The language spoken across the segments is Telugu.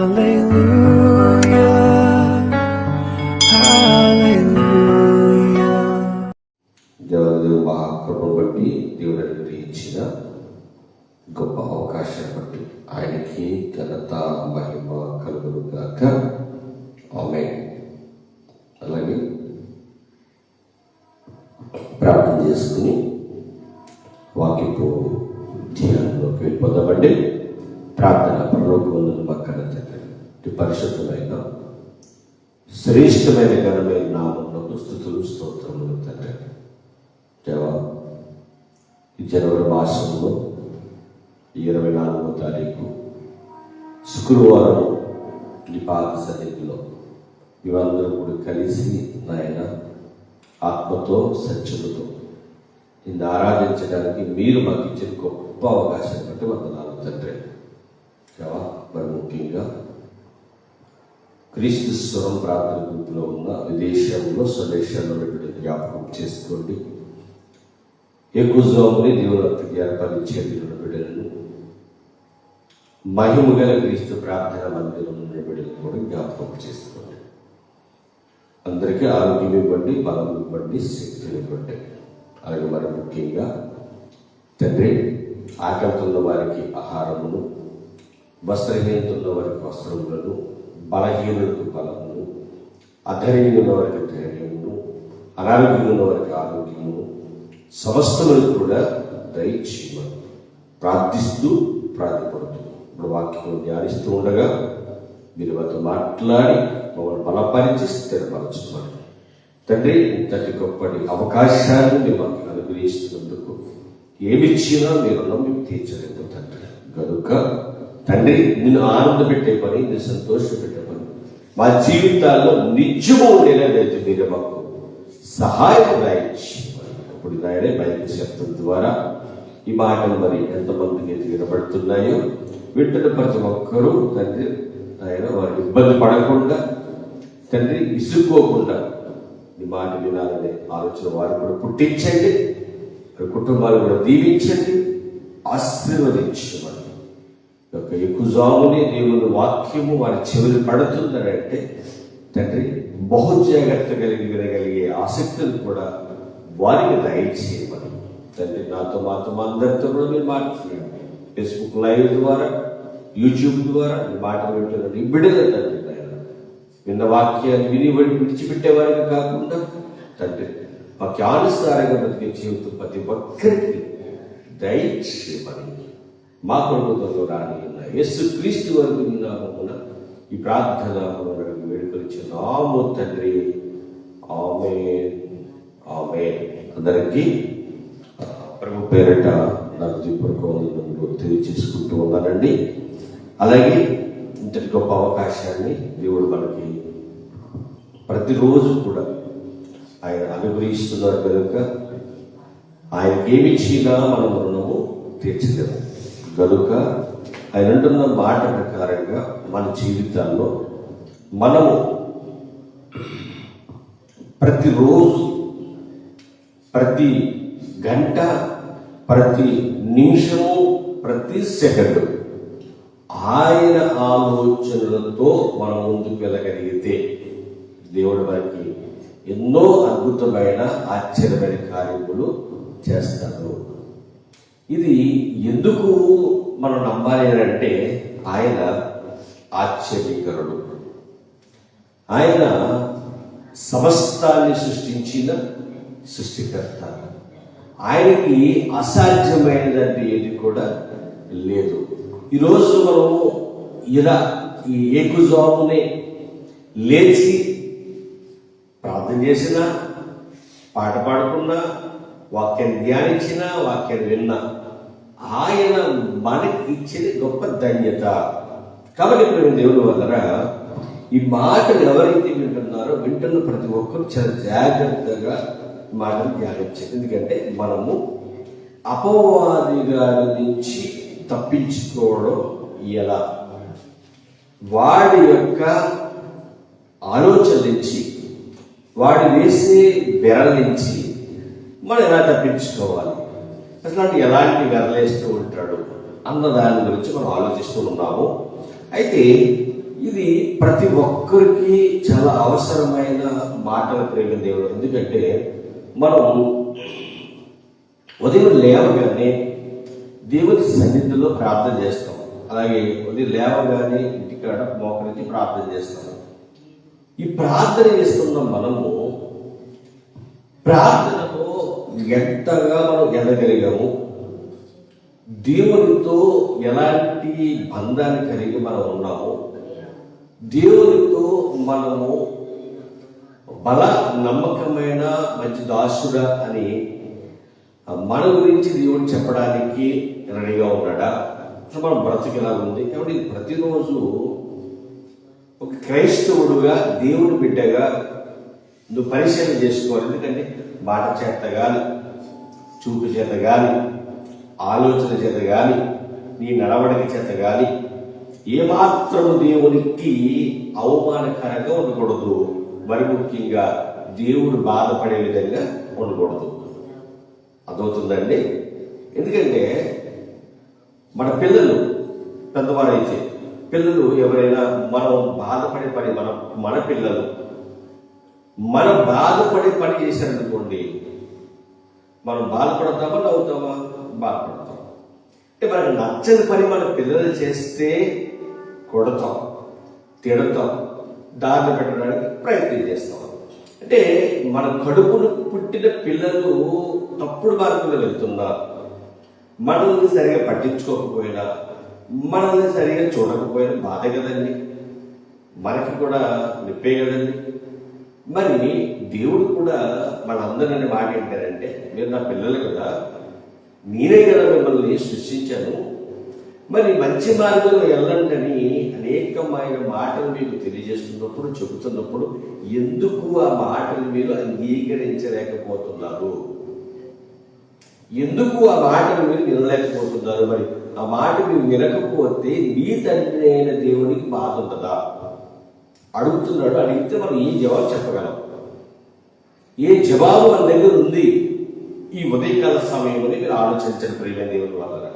Hallelujah. దేవదేవ మహాకృపను బట్టి దేవుడు అనుగ్రహించిన గొప్ప అవకాశం బట్టి ఆయనకి ఘనత మహిమ కలుగును గాక. ఆమె అలాగే ప్రార్థన చేసుకుని వాక్యపు ధ్యానంలోకి వెళ్ళిపోదామండి. ప్రార్థన పరలోకములను పక్కన తండ్రి పరిశుద్ధమైన శ్రేష్టమైన ఘనమైన నామంలో స్థుతులు స్తోత్రములు తండ్రి. దేవా ఈ జనవరి మాసంలో ఇరవై నాలుగో తారీఖు శుక్రవారం నిపాత పాద సన్నిధిలో ఇవందరూ కూడా కలిసి నాయన ఆత్మతో సత్యముతో నిన్ను ఆరాధించడానికి మీరు మాకు ఇచ్చిన గొప్ప అవకాశం బట్టి వందనాలు తండ్రి. మరి ముఖ్యంగా క్రీస్తు స్వరం ప్రార్థన గుంపులో ఉన్న విదేశంలో స్వదేశంలో బిడ్డలు జ్ఞాపకం చేసుకోండి. ఎక్కువని దేవుడు అంతకి ఏర్పరిచే దేవుడు బిడ్డలను మహిమ గల క్రీస్తు ప్రార్థన మందిరం ఉన్న బిడ్డలను కూడా జ్ఞాపకం చేసుకోండి. అందరికీ ఆరోగ్యం ఇవ్వండి బలం ఇవ్వండి శక్తిని ఇవ్వండి. అలాగే మరి ముఖ్యంగా తండ్రి ఆకలితో ఉన్న వారికి ఆహారమును వస్త్రహీనత ఉన్న వారికి వస్త్రములను బలహీనులకు బలమును అధైర్యుల ఉన్న వారికి ధైర్యమును అనారోగ్యముల ఉన్న వారికి ఆరోగ్యము సమస్తములకు కూడా దయచేయమని ప్రార్థిస్తూ ప్రార్థపడుతూ ఇప్పుడు వాక్యం ధ్యానిస్తూ ఉండగా మీరు మాతో మాట్లాడి మమ్మల్ని బలపరిచి స్థిరపరచుకోండి. తండ్రి ఇంతటి గొప్పటి అవకాశాన్ని మీరు మాకు అనుగ్రహిస్తున్నందుకు ఏమిచ్చినా మీరు మీకు తీర్చలేదు తండ్రి. కనుక తండ్రి నిన్ను ఆనంద పెట్టే పని నిన్ను సంతోష పెట్టే పని. మా జీవితాల్లో నిత్యము ఉండేలాగైతే మీరు మాకు. సహాయం రాయించి. ఇప్పుడు నాయనే బయట శబ్దం ద్వారా ఈ మాటలు మరి ఎంతమందికి అయితే వినబడుతున్నాయో వింటున్న ప్రతి ఒక్కరూ తండ్రి ఆయన వారు ఇబ్బంది పడకుండా తండ్రి ఇసుక్కోకుండా ఈ మాట వినాలనే ఆలోచన వారు కూడా పుట్టించండి. కుటుంబాలు కూడా దీవించండి. ఆశీర్వదించమని యొక్క ఎక్కుజాముని దేవుని వాక్యము వారి చెవిని పడుతుందనంటే తండ్రి బహు జాగ్రత్త కలిగి వినగలిగే ఆసక్తిని కూడా వారికి దయచేయమని. తండ్రి నాతో మాతో మా అందరితో కూడా మీరు మాట్లాడండి ఫేస్బుక్ లైవ్ ద్వారా యూట్యూబ్ ద్వారా మీ మాట వింటున్నాడు ఈ తండ్రి విన్న వాక్యాన్ని విని విడిచిపెట్టే వారికి కాకుండా తండ్రి వాక్యానుసారంగా బ్రతికే జీవితం ప్రతి ఒక్కరికి దయచేయమని. మా కొడుకుతో రాని ఉన్న యేసు క్రీస్తు వరకు నిన్న నామమున ఈ ప్రార్థన వేడుకొచ్చి నాము తండ్రి. ఆమె ఆమె అందరికీ ప్రభు పేరట నాకు దీపూర్వకంలో తెలియచేసుకుంటూ ఉన్నానండి. అలాగే ఇంతటి గొప్ప అవకాశాన్ని దేవుడు మనకి ప్రతిరోజు కూడా ఆయన అనుగ్రహిస్తున్నారు కనుక ఆయనకి ఏమి ఇచ్చినా మనం రుణము తీర్చలేము. కనుక ఆయన అంటున్న మాట ప్రకారంగా మన జీవితాల్లో మనము ప్రతిరోజు ప్రతి గంట ప్రతి నిమిషము ప్రతి సెకండ్ ఆయన ఆలోచనలతో మనం ముందుకు వెళ్ళగలిగితే దేవుడు మనకి ఎన్నో అద్భుతమైన ఆశ్చర్యమైన కార్యములు చేస్తాడు. ఇది ఎందుకు మనం నమ్మాలి అని అంటే ఆయన ఆశ్చర్యకరుడు. ఆయన సమస్తాన్ని సృష్టించిన సృష్టికర్త. ఆయనకి అసాధ్యమైనదంటే ఏది కూడా లేదు. ఈరోజు మనము ఇలా ఈ ఏకుజామునే లేచి ప్రార్థన చేసినా పాట పాడుకున్నా వాక్యాన్ని ధ్యానించినా వాక్యాన్ని విన్నా ఆయన మనకి ఇచ్చిన గొప్ప ధన్యత. కాబట్టి ఇప్పుడు దేవుని వల్ల ఈ మాటలు ఎవరైతే వింటున్నారో వింటున్న ప్రతి ఒక్కరు చాలా జాగ్రత్తగా మాటలు ధ్యానించారు ఎందుకంటే మనము అపవాది గారి నుంచి తప్పించుకోవడం ఎలా? వాడి యొక్క ఆలోచన నుంచి వాడు వేసే బెరల నుంచి మనం ఎలా తప్పించుకోవాలి? అట్లాంటి ఎలాంటి వెరలేస్తూ ఉంటాడు అన్న దాని గురించి మనం ఆలోచిస్తూ ఉన్నాము. అయితే ఇది ప్రతి ఒక్కరికి చాలా అవసరమైన మాటల ప్రేమ దేవుడు. ఎందుకంటే మనం ఉదయం లేవగానే దేవుని సన్నిధిలో ప్రార్థన చేస్తాం. అలాగే ఉదయం లేవగానే ఇంటికాడ మోకరించి ప్రార్థన చేస్తాం. ఈ ప్రార్థన చేస్తున్న మనము ప్రార్థన ఎంతగా మనం ఎదగలిగాము దేవునితో ఎలాంటి బంధాన్ని కలిగి మనం ఉన్నాము దేవునితో మనము బల నమ్మకమైన మంచి దాసుడా అని మన గురించి దేవుడు చెప్పడానికి రెడీగా ఉన్నాడా? అసలు మనం బ్రతికిలా ఉంది. కాబట్టి ప్రతిరోజు ఒక క్రైస్తవుడుగా దేవుని బిడ్డగా నువ్వు పరిశీలన చేసుకోవాలి. ఎందుకంటే మాట చేత కానీ చూపు చేత కానీ ఆలోచన చేత కానీ నీ నడవడిక చేత కానీ ఏమాత్రము దేవునికి అవమానకరంగా ఉండకూడదు. మరి ముఖ్యంగా దేవుడు బాధపడే విధంగా ఉండకూడదు. అర్థమవుతుందండి? ఎందుకంటే మన పిల్లలు పెద్దవారైతే పిల్లలు ఎవరైనా మనం బాధపడే పని మన మన పిల్లలు మనం బాధపడే పని చేశారనుకోండి మనం బాధపడతామా నవ్వుతామా? బాధపడతాం. అంటే మనకు నచ్చని పని మన పిల్లలు చేస్తే కొడతాం తిడతాం దారిని పెట్టడానికి ప్రయత్నం చేస్తాం. అంటే మన కడుపును పుట్టిన పిల్లలు తప్పుడు మార్గంలో వెళ్తున్నారు మనల్ని సరిగా పట్టించుకోకపోయినా మనల్ని సరిగా చూడకపోయినా బాధ కదండి. మనకి కూడా నొప్పే కదండి. మరి దేవుడు కూడా మనందరిని మాట ఏంటారంటే మీరు నా పిల్లలు కదా నేనే కదా మిమ్మల్ని సృష్టించాను మరి మంచి మార్గంలో వెళ్ళండి అనేకమైన మాటలు మీకు తెలియజేస్తున్నప్పుడు చెబుతున్నప్పుడు ఎందుకు ఆ మాటలు మీరు అంగీకరించలేకపోతున్నారు? ఎందుకు ఆ మాటలు మీరు వినలేకపోతున్నారు? మరి ఆ మాట మీరు వినకపోతే మీ తండ్రి అయిన దేవునికి బాధ ఉంటుందా? అడుగుతున్నాడు అడిగితే మనం ఏ జవాబు చెప్పగలం? ఏ జవాబు మన దగ్గర ఉంది? ఈ ఉదయకాల సమయంలో మీరు ఆలోచించండి ప్రియమైన దేవుని వల్ల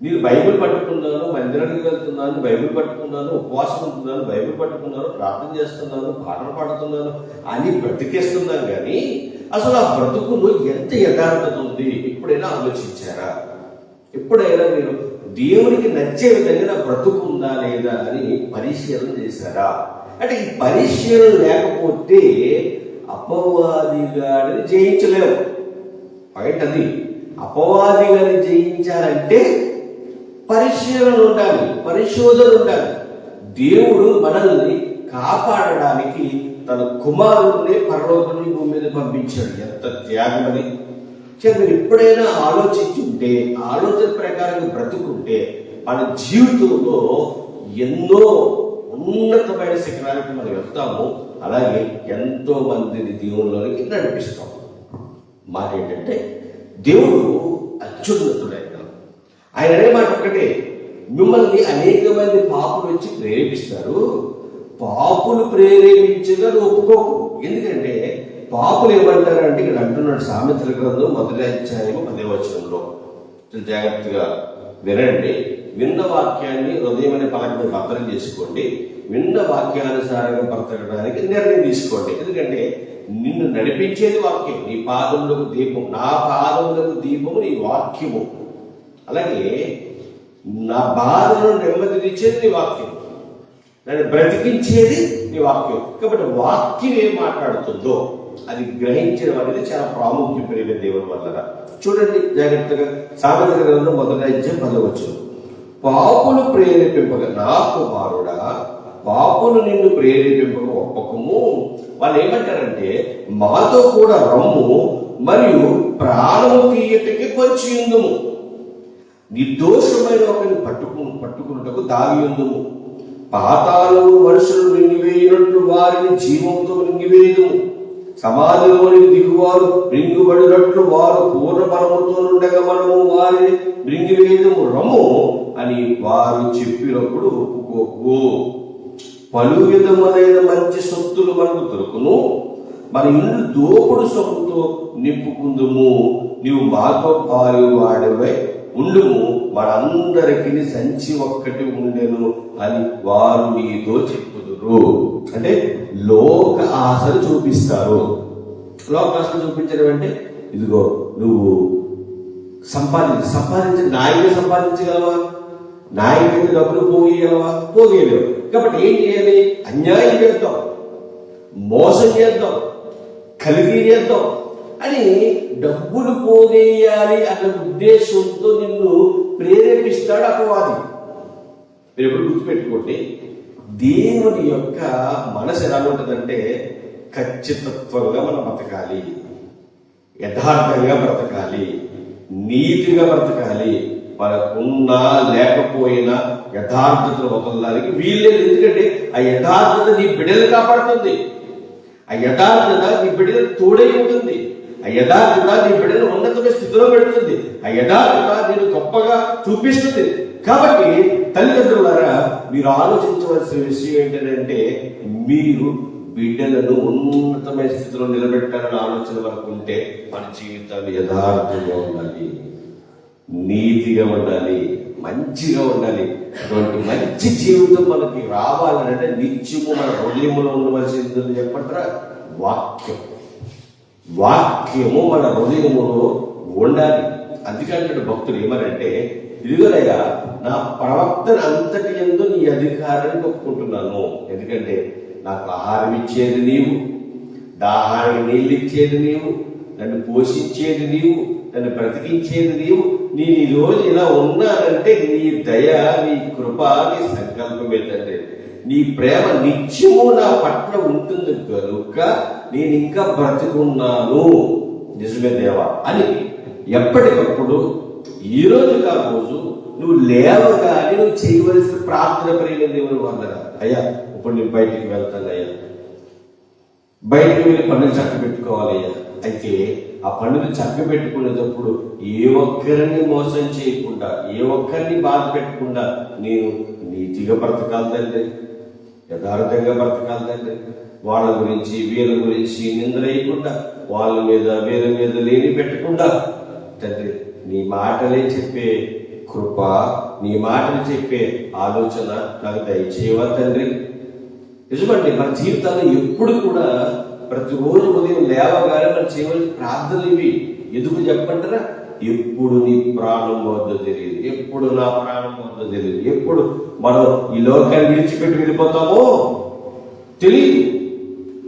నేను బైబిల్ పట్టుకున్నాను మందిరానికి వెళ్తున్నాను బైబిల్ పట్టుకున్నాను ఉపవాసం ఉంటున్నాను బైబిల్ పట్టుకున్నాను ప్రార్థన చేస్తున్నాను పాటలు పాడుతున్నాను అని బ్రతికేస్తున్నాను కానీ అసలు ఆ బ్రతుకులో ఎంత యథార్థత ఉంది? ఎప్పుడైనా ఆలోచించారా? ఎప్పుడైనా మీరు దేవునికి నచ్చే విధంగా బ్రతుకు ఉందా లేదా అని పరిశీలన చేశారా? అంటే ఈ పరిశీలన లేకపోతే అపవాదిగాడిని జయించలేము పాయింట్ అది. అపవాదిగాని జయించాలంటే పరిశీలన ఉండాలి పరిశోధన ఉండాలి. దేవుడు మనల్ని కాపాడడానికి తన కుమారుడిని పరలోకని భూమి మీద పంపించాడు. ఎంత త్యాగమని అని మీరు ఎప్పుడైనా ఆలోచించి ఉంటే ఆలోచన ప్రకారం బ్రతుకుంటే మన జీవితంలో ఎన్నో ఉన్నతమైన శిఖరానికి మనం వెళ్తాము. అలాగే ఎంతో మందిని దేవుళ్ళలోనికి నడిపిస్తాం. మాట ఏంటంటే దేవుడు అత్యున్నతుడైన ఆయన అనే మాట ఒక్కటే మిమ్మల్ని అనేక మంది పాపులు వచ్చి ప్రేరేపిస్తారు. పాపులు ప్రేరేపించగా ఒప్పుకోకు. ఎందుకంటే పాపులు ఏమంటారంటే ఇక్కడ అంటున్నాడు సామెతల గ్రంథం మొదటి అధ్యాయం పదే వచనంలో. జాగ్రత్తగా వినండి. విన్న వాక్యాన్ని హృదయమనే అనే పలకని భద్రం చేసుకోండి. విన్న వాక్యానుసారంగా బ్రతకడానికి నిర్ణయం తీసుకోండి. ఎందుకంటే నిన్ను నడిపించేది వాక్యం. నీ పాదములకు దీపం నా పాదములకు దీపము నీ వాక్యము. అలాగే నా బాధలను నెమ్మదినిచ్చేది నీ వాక్యం. నన్ను బ్రతికించేది నీ వాక్యం. కాబట్టి వాక్యం ఏం మాట్లాడుతుందో అది గ్రహించడం అనేది చాలా ప్రాముఖ్యం పెరిగిన దేవుని వల్ల చూడండి జాగ్రత్తగా సామెత గ్రంథం మొదటి అధ్యయం పదవచ్చు పాపులు ప్రేరేపింపగా నా కుమారుడా పాపులు నిన్ను ప్రేరేపింపక ఒప్పకము. వాళ్ళు ఏమంటారంటే మాతో కూడా రమ్ము మరియు ప్రాణము తీయటకి వచ్చి ఉందుము. నిర్దోషమైన ఒకరిని పట్టుకు పట్టుకున్నటకు దాగి ఉందుము. పాతాలు మనుషులు మింగివేయినట్లు వారిని జీవంతో మింగివేయదుము సమాధిలోని దిగువారు మృంగుబడినట్లు వారు పూర్ణ బలముతో ఉండగా మనము వారిని మృంగివేయదము రమ్ము అని వారు చెప్పినప్పుడు ఒప్పుకోకు. పలు విధములైన మంచి సొత్తులు మనకు దొరుకును. మన ఇల్లు దోపుడు సొమ్ముతో నింపుకుందుము. నీవు మాకోపాలు వాడివై ఉండుము. మనందరికి సంచి ఒక్కటి ఉండెను అని వారు మీతో చెప్పుదురు. అంటే లోక ఆశలు చూపిస్తారు. లోక ఆశలు చూపించడం అంటే ఇదిగో నువ్వు సంపాదించి సంపాదించి నాయకుడు సంపాదించగలవా? నాయకుడి డబ్బులు పోగేయగలవా పోగేయలేవు కాబట్టి ఏం చేయాలి? అన్యాయం చేద్దాం. మోసం చేద్దాం. కలిగి చేద్దాం. అని డబ్బులు పోగేయాలి అన్న ఉద్దేశంతో నిన్ను ప్రేరేపిస్తాడు అపవాది. మీరు ఎప్పుడు గుర్తుపెట్టుకోండి. దేవుని యొక్క మనసు ఎలా ఉంటుందంటే ఖచ్చితత్వంగా మనం బ్రతకాలి. యథార్థంగా బ్రతకాలి. నీతిగా బ్రతకాలి. ఉన్నా లేకపోయినా యథార్థతను వదలడానికి వీల్లేదు ఎందుకంటే ఆ యథార్థత నీ బిడ్డలు కాపాడుతుంది. ఆ యథార్థత నీ బిడ్డలు తోడై ఉంటుంది. ఆ యథార్థత నీ బిడ్డలు ఉన్నతమైన స్థితిలో పెడుతుంది. ఆ యథార్థత నేను గొప్పగా చూపిస్తుంది. కాబట్టి తల్లిదండ్రులారా మీరు ఆలోచించవలసిన విషయం ఏంటంటే మీరు బిడ్డలను ఉన్నతమైన స్థితిలో నిలబెట్టాలని ఆలోచన వరకు ఉంటే మన జీవితాలు యథార్థంగా ఉండాలి. నీతిగా ఉండాలి మంచిగా ఉండాలి. అటువంటి మంచి జీవితం మనకి రావాలంటే నిత్యము మన హృదయంలో ఉండవలసింది చెప్పంటారా? వాక్యం. వాక్యము మన హృదయములో ఉండాలి. అందుకంటే భక్తులు ఏమనంటే ఇదిగోనయ్యా నా ప్రవర్తన అంతటి ఎందు నీ అధికారాన్ని ఒప్పుకుంటున్నాను. ఎందుకంటే నాకు ఆహారం ఇచ్చేది నీవు దాహానికి నీళ్ళు ఇచ్చేది నీవు నన్ను పోషించేది నీవు నన్ను బ్రతికించేది నీవు నేను ఈ రోజు ఇలా ఉన్నానంటే నీ దయ నీ కృప నీ సంకల్పం ఏంటంటే నీ ప్రేమ నిత్యము నా పట్ల ఉంటుంది కనుక నేను ఇంకా బ్రతుకున్నాను. నిజమే దేవా అని ఎప్పటికప్పుడు ఈ రోజు కా రోజు నువ్వు లేవగానే నువ్వు చేయవలసిన ప్రార్థన పరిగిన దేవుని వందన. అయ్యా ఇప్పుడు నేను బయటికి వెళ్తాను అయ్యా బయటకు వెళ్ళి పనులు చక్క పెట్టుకోవాలయ్యా అయితే ఆ పనులు చక్క పెట్టుకునేటప్పుడు ఏ ఒక్కరిని మోసం చేయకుండా ఏ ఒక్కరిని బాధ పెట్టకుండా నేను నీతిగా బ్రతకాలి తండ్రి యథార్థంగా బ్రతకాలి తండ్రి వాళ్ళ గురించి వీళ్ళ గురించి నిందలేయకుండా వాళ్ళ మీద వీళ్ళ మీద లేని పెట్టకుండా తండ్రి నీ మాటలే చెప్పే కృప నీ మాటలు చెప్పే ఆలోచన నాకు దయచేయవా తండ్రి? నిజమండి మన జీవితాల్లో ఎప్పుడు కూడా ప్రతిరోజు ఉదయం లేవగానే మనం చేయవలసిన ప్రార్థనలు ఇవి. ఎందుకు చెప్పంటారా ఎప్పుడు నీ ప్రాణం వద్ద తెలియదు. ఎప్పుడు నా ప్రాణం వద్ద తెలియదు. ఎప్పుడు మనం ఈ లోకాన్ని విడిచిపెట్టి వెళ్ళిపోతామో తెలియదు.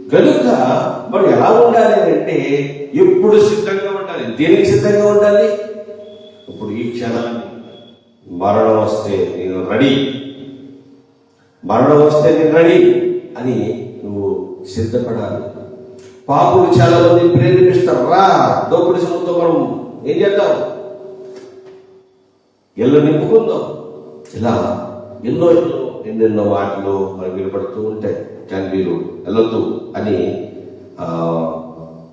కనుక మనం ఎలా ఉండాలి అంటే ఎప్పుడు సిద్ధంగా ఉండాలి. దేనికి సిద్ధంగా ఉండాలి? ఇప్పుడు ఈ క్షణాన్ని. మరణం వస్తే నేను రెడీ. మరణం వస్తే నేను రెడీ అని నువ్వు సిద్ధపడాలి. పాపులు చాలా మంది ప్రేరేపిస్తారు. రా దోపిడి సొమ్ముతో మనం ఏం చేద్దాం? ఎల్లు నింపుకుందాం. ఇలా ఎన్నో ఎన్నో ఎన్నెన్నో వాటిలో మనకు వినపడుతూ ఉంటాయి. కానీ మీరు వెళ్ళొద్దు అని ఆ,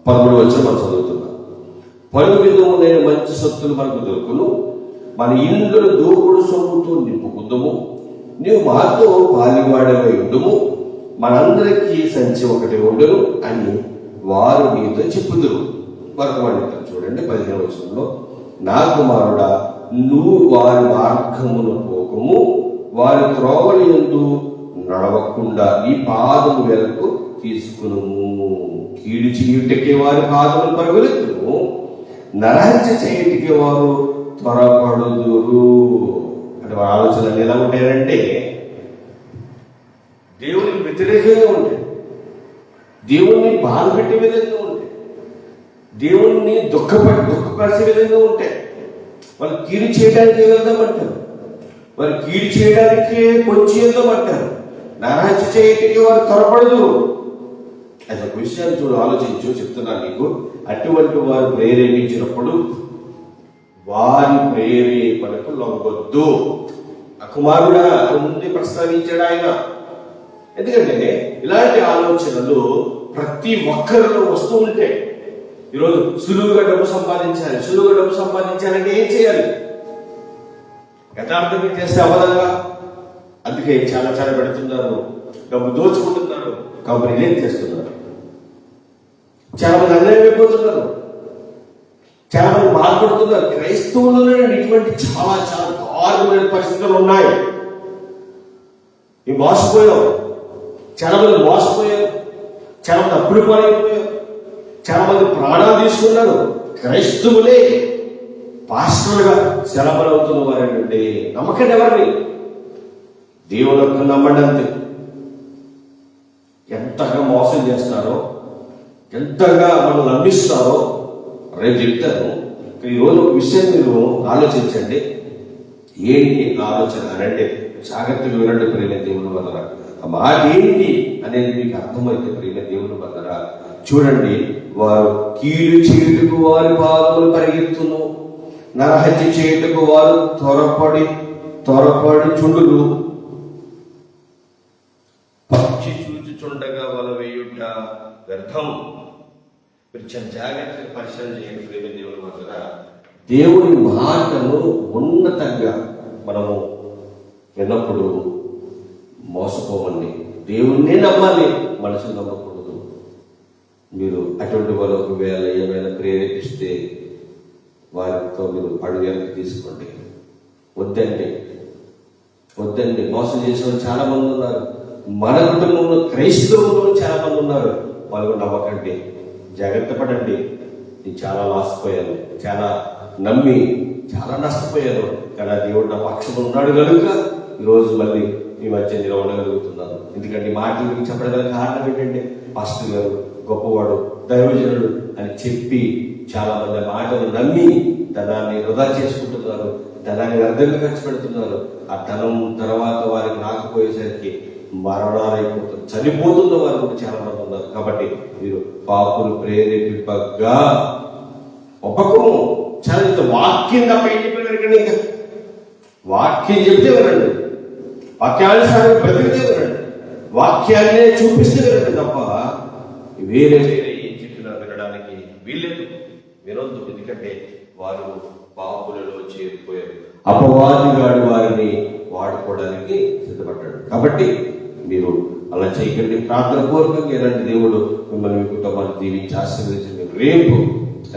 పదమూడు వచ్చి మనం చదువుతున్నాం. పలు విధములైన మంచి సత్తులు మనకు దొరుకును. మన ఇండ్లను దోపుడు సొమ్ముతో నింపుకుందాము. నీవు మాతో పాలివాడవై ఉండుము. మనందరికీ సంచి ఒకటి ఉండును అని వారు మీతో చెప్పుదురు. మరొక చూడండి పదిహేను వచనంలో. నా కుమారుడా నువ్వు వారి మార్గమును పోకము వారి త్రోవలు ఎందు నడవకుండా నీ పాదము వెలకు తీసుకును కీడు చేయుటకే వారి పాదములు పరుగులెత్తును నరహత్య చేయటికి వారు త్వరపడుదురు. అంటే వారి ఆలోచనలు ఎలా ఉంటాయంటే దేవునికి వ్యతిరేకంగా ఉంటాయి. దేవుణ్ణి బాధ పెట్టే విధంగా ఉంటాయి దేవుణ్ణి దుఃఖపడి దుఃఖపరిచే విధంగా ఉంటాయి వాళ్ళు కీడు చేయడానికి వెళ్దామంటారు వారు కీడు చేయడానికే కొంచెం వెళ్దామంటారు నరహత్య చేయటానికి వారు త్వరపడదు. అది ఒక విషయాన్ని చూడు ఆలోచించు చెప్తున్నాను నీకు. అటువంటి వారు ప్రేరేపించినప్పుడు వారి ప్రేరేపణకు లొంగొద్దు. అకుమారుడా ముందు ప్రస్తావించాడు ఆయన. ఎందుకంటే ఇలాంటి ఆలోచనలు ప్రతి ఒక్కరిలో వస్తూ ఉంటాయి ఈరోజు సులువుగా డబ్బు సంపాదించాలి సులువుగా డబ్బు సంపాదించాలంటే ఏం చేయాలి? యథార్థంగా చేస్తే అవ్వదా అందుకే చాలా చాలా పెడుతున్నారు డబ్బు దోచుకుంటున్నారు కంపెనీలు ఏం చేస్తున్నారు? చాలా మంది అన్యాయం చాలా మంది బాధపడుతున్నారు. క్రైస్తవులలోనే ఇటువంటి చాలా చాలా దారుణమైన పరిస్థితులు ఉన్నాయి. ఈ మోసపోయాం చాలా మంది మోసపోయారు చాలా మంది అప్పుడు పాలైపోయారు చాలా మంది ప్రాణాలు తీసుకున్నారు. క్రైస్తవులే పాస్టర్లుగా సెలబలవుతున్న అంటే నమ్మకండి ఎవరిని దేవుడు ఒక్క నమ్మండి అంతే. ఎంతగా మోసం చేస్తారో ఎంతగా మనం నమ్మిస్తారో రేపు చెప్తాను. ఈరోజు ఒక విషయం మీరు ఆలోచించండి. ఏంటి ఆలోచన అని అంటే జాగ్రత్తగా వినండి ప్రేమ దేవుని వల్ల మాదేంటి ఏంటి అనేది మీకు అర్థమైతే ప్రేమ దేవుని వల్ల చూడండి వారు కీడు చేయుటకు వారి పాదములు పరిగెత్తును. నరహత్య చేయుటకు వారు త్వరపడి త్వరపడి చుండులు పక్షి చూచుచుండగా వల వేయుట వ్యర్థం. మీరు చాలా జాగ్రత్తగా పరిశీలన చేయండి ప్రేమ దేవుని వల్ల దేవుని మాటను ఉన్నతంగా మనము విన్నప్పుడు మోసపోవండి. దేవుణ్ణి నమ్మాలి. మనసు నమ్మకూడదు. మీరు అటువంటి వాళ్ళు ఒకవేళ ఏమైనా ప్రేరేపిస్తే వారితో మీరు అడుగు వెనక్కి తీసుకోండి. వద్దండి. వద్దండి. మోసం చేసిన వాళ్ళు చాలా మంది ఉన్నారు. మన కుటుంబంలో క్రైస్తవులు చాలా మంది ఉన్నారు. వాళ్ళు నమ్మకండి. జాగ్రత్త పడండి. నేను చాలా లాసిపోయాను చాలా నమ్మి చాలా నష్టపోయాను. కానీ దేవుడు నా పక్షం ఉన్నాడు కనుక ఈరోజు మళ్ళీ ఈ మధ్య నేను ఉండగలుగుతున్నాను. ఎందుకంటే ఈ మాటలు మీకు చెప్పడం కారణం ఏంటంటే పాస్టర్ గారు గొప్పవాడు దైవజనుడు అని చెప్పి చాలా మంది మాటలు నమ్మి ధనాన్ని వృధా చేసుకుంటున్నారు ధనాన్ని వ్యర్థంగా ఖర్చు పెడుతున్నారు. ఆ ధనం తర్వాత వారికి రాకపోయేసరికి మరణాలైపోతుంది చనిపోతున్న వారు కూడా చాలా మంది ఉన్నారు. కాబట్టి మీరు పాపులు ప్రేరేపింపగా ఒప్పకము. చాలా వాక్యం తప్ప ఏం చెప్పిన వాక్యం చెప్తే వినండి. వాక్యానుసారం బ్రతికితే వాక్యాన్నే చూపిస్తే తప్ప వేరే వేరే ఏం చెప్పినా వినడానికి వీల్లేదు. వినొద్దు ఎందుకంటే వారు పాపులలో చేరిపోయారు. అపవాదిగాడు వారిని వాడుకోవడానికి సిద్ధపడ్డాడు. కాబట్టి మీరు అలా చేయకండి. ప్రార్థన పూర్వకంగా ఇలాంటి దేవుడు మిమ్మల్ని మీ కుటుంబాన్ని దీవించి ఆశీర్వదించండి. రేపు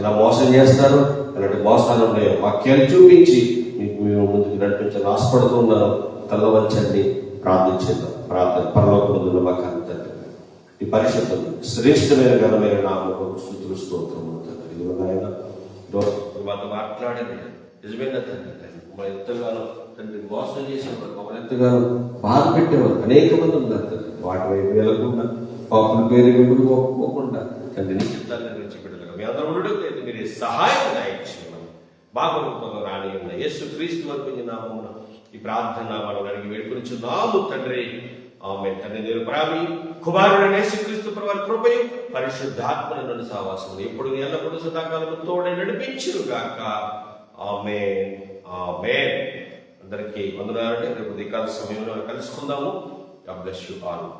ఎలా మోసం చేస్తారు? అలాంటి మోసాలు ఉన్నాయో వాక్యాలు చూపించి మీకు మేము ముందుకు నడిపించాలని ఆశపడుతున్నాను తల్లవంచండి ప్రార్థించేద్దాం ప్రార్థన పరలోక మా తండ్రి ఈ పరిశుద్ధం శ్రేష్టమైన ఘనమైన నామకు స్థుతులు స్తోత్రము తండ్రి. ఇదిగో మాతో మాట్లాడండి. నిజమైన తండ్రి? తండ్రి మమ్మల్ని ఎంతగానో తండ్రి మోసం చేసేవారు మమ్మల్ని ఎంతగానో బాధ పెట్టేవారు. అనేక మంది ఉన్నారు తండ్రి. వాటి వైపు వెళ్ళకుండా పాపల పేరు వెంబడి ఒప్పుకోకుండా తండ్రి నీ చిత్తాన్ని నెరవేర్చబడలేదు మీ అందరూ ఉండట్లేదు మీరు సహాయం దయచేయమని బాగుంటుందో రాని ఉన్న యేసు క్రీస్తు వరకు నీ నామమున ఈ ప్రార్థన మనం అడిగి వేడుకొనిచున్నాము తండ్రి. ఆమె తండ్రి నేను ప్రామి. కుమారుడైన యేసుక్రీస్తు ప్రభు కృపయు పరిశుద్ధాత్మను నన్ను సావాసం ఎప్పుడు ఎల్లప్పుడు సదాకాలము తోడే నడిపించును గాక ఆమె ఆమె అందరికీ వందనాలంటే రేపు ఉదయకాల సమయంలో కలుసుకుందాము. God bless.